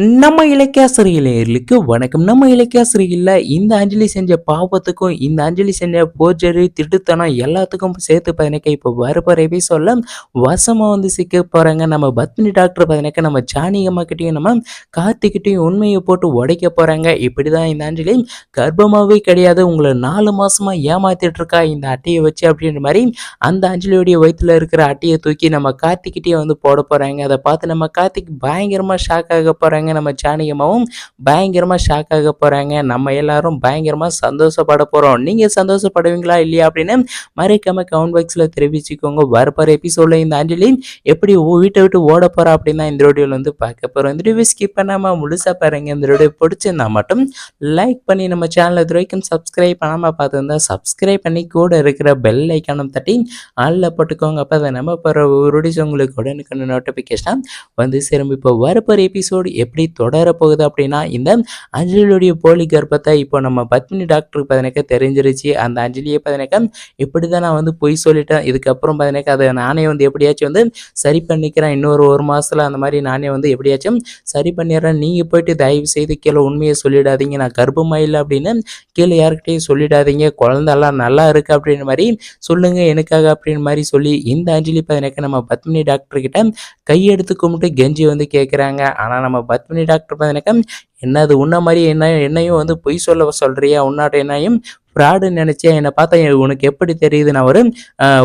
நம்ம இலக்கியாசிரியர்களுக்கு வணக்கம். நம்ம இலக்கியாசிரியர்ல இந்த அஞ்சலி செஞ்ச பாவத்துக்கும் இந்த அஞ்சலி செஞ்ச போர்ஜரி திட்டுத்தனம் எல்லாத்துக்கும் சேர்த்து பதினக்க இப்போ வரப்போகிற எபிசோடில் வசமாக வந்து சிக்க போகிறாங்க நம்ம பத்மினி டாக்டர் பதினக்க நம்ம ஜானி நம்ம கார்த்திக்கிட்டையும் உண்மையை போட்டு உடைக்க இப்படி தான் இந்த அஞ்சலி கர்ப்பமாகவே கிடையாது. உங்களை நாலு மாதமாக ஏமாத்திட்டு இருக்கா இந்த அட்டையை வச்சு அப்படின்ற மாதிரி அந்த அஞ்சலியோடைய வயிற்றுல இருக்கிற அட்டையை தூக்கி நம்ம கார்த்திக்கிட்டே வந்து போட போகிறாங்க அதை பார்த்து நம்ம கார்த்திக் பயங்கரமாக ஷாக் ஆக போகிறாங்க போகிறாங்க நம்ம ஜானகியமாவும் பயங்கரமாக ஷாக் ஆக போகிறாங்க நம்ம எல்லாரும் பயங்கரமாக சந்தோஷப்பட போகிறோம் நீங்கள் சந்தோஷப்படுவீங்களா இல்லையா அப்படின்னு மறைக்காமல் கவுண்ட் பாக்ஸில் தெரிவிச்சுக்கோங்க. வரப்போகிற எபிசோடில் இந்த அஞ்சலி எப்படி வீட்டை விட்டு ஓட போகிறா அப்படின்னு தான் இந்த வீடியோவில் வந்து பார்க்க போகிறோம் இந்த வீடியோ ஸ்கிப் பண்ணாமல் முழுசாக பாருங்க. இந்த வீடியோ பிடிச்சிருந்தா மட்டும் லைக் பண்ணி நம்ம சேனலை இது வரைக்கும் சப்ஸ்கிரைப் பண்ணாமல் பார்த்துருந்தா சப்ஸ்கிரைப் பண்ணி கூட இருக்கிற பெல் ஐக்கானம் தட்டி ஆளில் போட்டுக்கோங்க. அப்போ அதை நம்ம போகிற ஒரு உங்களுக்கு உடனுக்குன்னு நோட்டிஃபிகேஷன் வந்து சேரும். இப்போ வரப்போகிற எபிசோடு எப்படி எப்படி தொடரப்போகுது அப்படின்னா இந்த அஞ்சலியுடைய போலி கர்ப்பத்தை இப்போ நம்ம பத்மினி டாக்டருக்கு பதினக்க தெரிஞ்சிருச்சு. அந்த அஞ்சலியை பதினக்க இப்படி தான் நான் வந்து பொய் சொல்லிட்டேன். இதுக்கப்புறம் பதினக்க அதை நானே வந்து எப்படியாச்சும் வந்து சரி பண்ணிக்கிறேன். இன்னொரு ஒரு மாதத்தில் அந்த மாதிரி நானே வந்து எப்படியாச்சும் சரி பண்ணிடுறேன். நீங்கள் போயிட்டு தயவு செய்து கீழே உண்மையை சொல்லிடாதீங்க. நான் கர்ப்பமாக இல்லை அப்படின்னு கீழே யார்கிட்டயும் சொல்லிடாதீங்க. குழந்தெல்லாம் நல்லா இருக்குது அப்படின்ற மாதிரி சொல்லுங்க எனக்காக அப்படின்னு மாதிரி சொல்லி இந்த அஞ்சலி பதினக்க நம்ம பத்மினி டாக்டர்கிட்ட கையெடுத்து கும்பிட்டு கெஞ்சி வந்து கேட்குறாங்க ஆனால் நம்ம பத்மினி டாக்டர் பார்த்தீங்கன்னாக்கா என்னது உன்ன மாதிரி என்ன என்னையும் வந்து பொய் சொல்ல சொல்றியா? உன்னாட்ட என்னையும் ஃப்ராடுன்னு நினச்சேன். என்னை பார்த்தா உனக்கு எப்படி தெரியுது? நான் ஒரு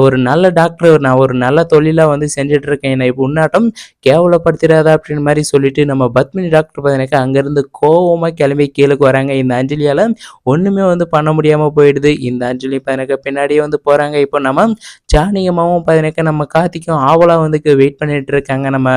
ஒரு நல்ல டாக்டர் நான் ஒரு நல்ல தொழிலாக வந்து செஞ்சுட்டு இருக்கேன் என்னை இப்போ உன்னாட்டம் கேவலப்படுத்திடாத அப்படின்னு மாதிரி சொல்லிட்டு நம்ம பத்மினி டாக்டர் பார்த்தீங்கன்னாக்கா அங்கேருந்து கோவமாக கிளம்பி கீழே வராங்க. இந்த அஞ்சலியால் ஒன்றுமே வந்து பண்ண முடியாமல் போயிடுது. இந்த அஞ்சலி பார்த்தீங்கன்னாக்கா பின்னாடியே வந்து போகிறாங்க இப்போ நம்ம ஜானிகமாகவும் பார்த்தீங்கன்னாக்கா நம்ம கார்த்திக்கும் ஆவலாக வந்து வெயிட் பண்ணிட்டு இருக்காங்க நம்ம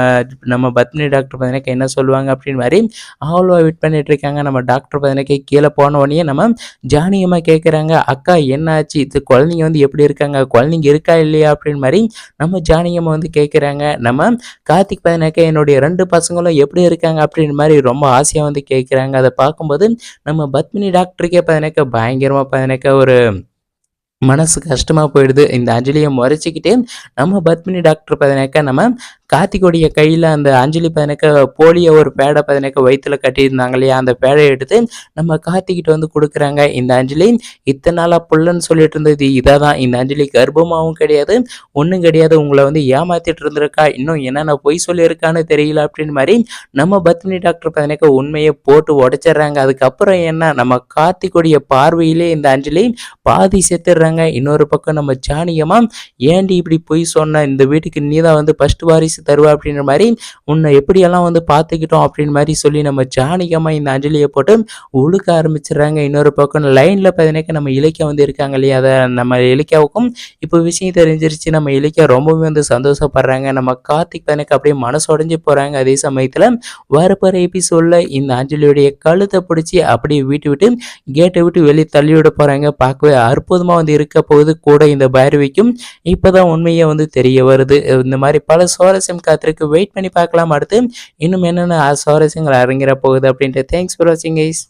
நம்ம பத்மினி டாக்டர் பார்த்தீங்கன்னாக்கா என்ன சொல்லுவாங்க அப்படின்னு மாதிரி ஆவலாக வெயிட் பண்ணிட்டு இருக்காங்க நம்ம டாக்டர் பார்த்தீங்கன்னாக்கா கீழே போன உடனே நம்ம கேட்க கேட்குறாங்க அக்கா என்னாச்சு? இது குழந்தைங்க வந்து எப்படி இருக்காங்க? குழந்தைங்க இருக்கா இல்லையா? அப்படின்னு மாதிரி நம்ம ஜானகியம்மா வந்து கேட்குறாங்க நம்ம கார்த்திக் பார்த்தீங்கன்னாக்கா என்னுடைய ரெண்டு பசங்களும் எப்படி இருக்காங்க? அப்படின்னு மாதிரி ரொம்ப ஆசையாக வந்து கேட்குறாங்க அதை பார்க்கும்போது நம்ம பத்மினி டாக்டருக்கே பதினாக்க பயங்கரமாக பதினாக்க ஒரு மனசு கஷ்டமாக போயிடுது. இந்த அஞ்சலியை முறைச்சிக்கிட்டே நம்ம பத்மினி டாக்டர் பார்த்தீங்கன்னாக்கா நம்ம கார்த்திகோடைய கையில் அந்த அஞ்சலி பதினக்க போலியோ ஒரு பேடை பதினக்க வயிற்றுல கட்டியிருந்தாங்க இல்லையா? அந்த பேடையை எடுத்து நம்ம கார்த்திகிட்ட வந்து கொடுக்குறாங்க இந்த அஞ்சலி இத்தனை நாளாக புள்ளன்னு சொல்லிட்டு இருந்தது. இதாக தான் இந்த அஞ்சலி கர்ப்பமாகவும் கிடையாது ஒன்றும் கிடையாது. உங்களை வந்து ஏமாத்திட்டு இருந்திருக்கா? இன்னும் என்னென்ன பொய் சொல்லியிருக்கான்னு தெரியல அப்படின்னு மாதிரி நம்ம பத்மினி டாக்டர் பதினக்க உண்மையை போட்டு உடைச்சிடுறாங்க. அதுக்கப்புறம் என்ன? நம்ம கார்த்திகோடைய பார்வையிலே இந்த அஞ்சலி பாதி செத்துடுறாங்க. இன்னொரு பக்கம் நம்ம ஜானியமா ஏண்டி இப்படி பொய் சொன்ன? இந்த வீட்டுக்கு நீ தான் வந்து ஃபர்ஸ்ட் வாரிசு தருவா அப்படின்ற மாதிரி உன்னை எப்படியெல்லாம் வந்து பார்த்துக்கிட்டோம் அப்படின்னு மாதிரி சொல்லி நம்ம ஜானிகமா இந்த அஞ்சலியை போட்டு உழுக்க ஆரம்பிச்சிடுறாங்க. இன்னொரு பக்கம் லைனில் பார்த்தீங்கன்னாக்கா நம்ம இலக்கியா வந்து இருக்காங்க இல்லையா? அதை நம்ம இலக்கியாவுக்கும் இப்போ விஷயம் தெரிஞ்சிருச்சு. நம்ம இலக்கியா ரொம்பவே வந்து சந்தோஷப்படுறாங்க. நம்ம கார்த்திக் பார்த்தீங்கன்னா அப்படியே மனசு உடஞ்சி போகிறாங்க அதே சமயத்தில் வரப்போகிற எபிசோடில் இந்த அஞ்சலியுடைய கழுத்தை பிடிச்சி அப்படியே வீட்டு விட்டு கேட்டை விட்டு வெளியே தள்ளி விட போகிறாங்க பார்க்கவே அற்புதமாக வந்து இருக்க போகுது. கூட இந்த பைரவிக்கும் இப்போதான் உண்மையே வந்து தெரிய வருது. இந்த மாதிரி பல சுவாரஸ்யம் காத்திருக்கு. வெயிட் பண்ணி பார்க்கலாம். அடுத்து இன்னும் என்னென்ன சுவாரஸ்யங்கள் அரங்கிற போகுது அப்படின்ட்டு. தேங்க்ஸ் ஃபார் வாட்சிங் கைஸ்